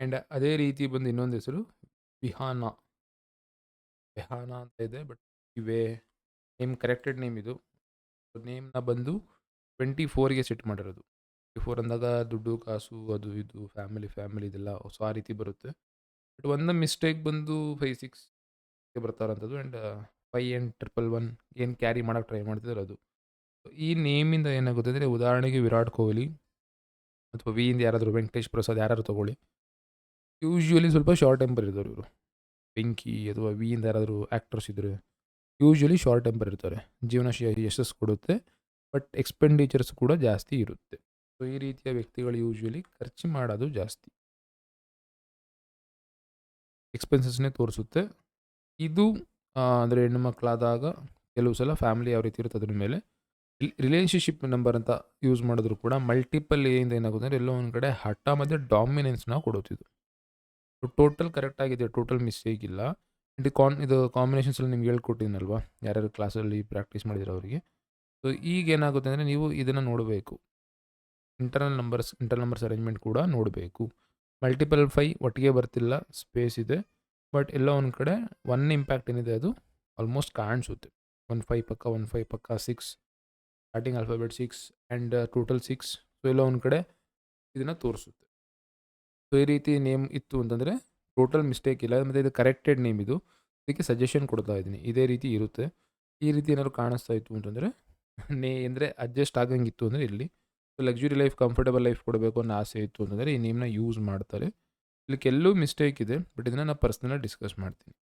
And ಅದೇ ರೀತಿ ಬಂದು ಇನ್ನೊಂದು ಹೆಸರು ವಿಹಾನ. ವಿಹಾನ ಅಂತ ಇದೆ, ಬಟ್ ಇವೆ. ನೇಮ್, ಕರೆಕ್ಟೆಡ್ ನೇಮ್ ಇದು. ನೇಮ್ನ ಬಂದು ಟ್ವೆಂಟಿ ಫೋರ್ಗೆ ಸೆಟ್ ಮಾಡಿರೋದು. ಟ್ವೆಂಟಿ ಫೋರ್ ಅಂದಾಗ ದುಡ್ಡು, ಕಾಸು, ಅದು ಇದು, ಫ್ಯಾಮಿಲಿ ಫ್ಯಾಮಿಲಿ ಇದೆಲ್ಲ ಹೊಸ ಆ ರೀತಿ ಬರುತ್ತೆ. ಬಟ್ ಒಂದು ಮಿಸ್ಟೇಕ್ ಬಂದು five six ಬರ್ತಾರಂಥದ್ದು and five and triple one ಏನು ಕ್ಯಾರಿ ಮಾಡೋಕ್ಕೆ ಟ್ರೈ ಮಾಡ್ತಿದ್ದಾರೆ ಅದು. ಈ ನೇಮಿಂದ ಏನಾಗುತ್ತೆ ಅಂದರೆ ಉದಾಹರಣೆಗೆ ವಿರಾಟ್ ಕೊಹ್ಲಿ ಅಥವಾ ವಿಯಿಂದ ಯಾರಾದರೂ ವೆಂಕಟೇಶ್ ಪ್ರಸಾದ್ ಯಾರಾದ್ರು ತೊಗೊಳ್ಳಿ. ಯೂಶ್ವಲಿ ಸ್ವಲ್ಪ ಶಾರ್ಟ್ ಟೆಂಪರ್ ಇರ್ತಾರೆ ಇವರು. ಬೆಂಕಿ ಅಥವಾ ವಿಯಿಂದ ಯಾರಾದರೂ ಆ್ಯಕ್ಟರ್ಸ್ ಇದ್ದರೆ ಯೂಶ್ವಲಿ ಶಾರ್ಟ್ ಟೆಂಪರ್ ಇರ್ತಾರೆ. ಜೀವನ ಯಶಸ್ಸು ಕೊಡುತ್ತೆ ಬಟ್ ಎಕ್ಸ್ಪೆಂಡಿಚರ್ಸ್ ಕೂಡ ಜಾಸ್ತಿ ಇರುತ್ತೆ. ಸೊ ಈ ರೀತಿಯ ವ್ಯಕ್ತಿಗಳು ಯೂಶ್ವಲಿ ಖರ್ಚು ಮಾಡೋದು ಜಾಸ್ತಿ. ಎಕ್ಸ್ಪೆನ್ಸಸ್ನೇ ತೋರಿಸುತ್ತೆ. ಇದು ಅಂದರೆ ಹೆಣ್ಣು ಮಕ್ಕಳಾದಾಗ ಕೆಲವು ಸಲ ಫ್ಯಾಮಿಲಿ ಯಾವ ರೀತಿ ಇರುತ್ತೆ ಅದ್ರ ಮೇಲೆ ರಿಲೇಷನ್ಶಿಪ್ ನಂಬರ್ ಅಂತ ಯೂಸ್ ಮಾಡಿದ್ರು ಕೂಡ ಮಲ್ಟಿಪಲ್ ಏಯಿಂದ ಏನಾಗುತ್ತೆ ಅಂದರೆ ಎಲ್ಲೋ ಒಂದು ಕಡೆ ಹಠ ಮತ್ತು ಡಾಮಿನೆನ್ಸ್ನ ಕೊಡುತ್ತಿದ್ದು ಟೋಟಲ್ ಕರೆಕ್ಟ್ ಆಗಿದೆ ಟೋಟಲ್ ಮಿಸ್ಟೇಕ್ ಇಲ್ಲ ಇದು ಕಾನ್, ಇದು ಕಾಂಬಿನೇಷನ್ಸ್ ಎಲ್ಲ ನಿಮ್ಗೆ ಹೇಳ್ಕೊಟ್ಟಿದ್ದೀನಲ್ವಾ ಯಾರ್ಯಾರು ಕ್ಲಾಸಲ್ಲಿ ಪ್ರಾಕ್ಟೀಸ್ ಮಾಡಿದ್ರು ಅವರಿಗೆ? ಸೊ ಈಗ ಏನಾಗುತ್ತೆ ಅಂದರೆ ನೀವು ಇದನ್ನು ನೋಡಬೇಕು. Internal numbers internal numbers arrangement ಕೂಡ ನೋಡಬೇಕು. ಮಲ್ಟಿಪಲ್ ಫೈ ಒಟ್ಟಿಗೆ ಬರ್ತಿಲ್ಲ ಸ್ಪೇಸ್ ಇದೆ. ಬಟ್ ಎಲ್ಲ ಒಂದು ಕಡೆ ಒನ್ ಇಂಪ್ಯಾಕ್ಟ್ ಏನಿದೆ ಅದು ಆಲ್ಮೋಸ್ಟ್ ಕಾಣಿಸುತ್ತೆ. ಒನ್ ಫೈ ಪಕ್ಕ ಒನ್ ಫೈ ಪಕ್ಕ six starting alphabet six and total six so ಎಲ್ಲ ಒಂದು ಕಡೆ ಇದನ್ನು ತೋರಿಸುತ್ತೆ. ಸೊ, ಈ ರೀತಿ ನೇಮ್ ಇತ್ತು ಅಂತಂದರೆ ಟೋಟಲ್ ಮಿಸ್ಟೇಕ್ ಇಲ್ಲ. ಮತ್ತು ಇದು ಕರೆಕ್ಟೆಡ್ ನೇಮ್ ಇದು. ಇದಕ್ಕೆ ಸಜೆಷನ್ ಕೊಡ್ತಾ ಇದ್ದೀನಿ. ಇದೇ ರೀತಿ ಇರುತ್ತೆ. ಈ ರೀತಿ ಏನಾದ್ರು ಕಾಣಿಸ್ತಾ ಇತ್ತು ಅಂತಂದರೆ, ನೇ, ಅಂದರೆ ಅಡ್ಜಸ್ಟ್ ಆಗಂಗಿತ್ತು ಅಂದರೆ ಇಲ್ಲಿ. So luxury life comfortable life ಕೊಡಬೇಕು ಅನ್ನೋ ಆಸೆ ಇತ್ತು ಅಂತಂದರೆ ಈ ನೇಮ್ನ ಯೂಸ್ ಮಾಡ್ತಾರೆ. ಇಲ್ಲಿ ಎಲ್ಲೂ ಮಿಸ್ಟೇಕ್ ಇದೆ. ಬಟ್ ಇದನ್ನು ನಾನು ಪರ್ಸ್ನಲಾಗಿ ಡಿಸ್ಕಸ್ ಮಾಡ್ತೀನಿ.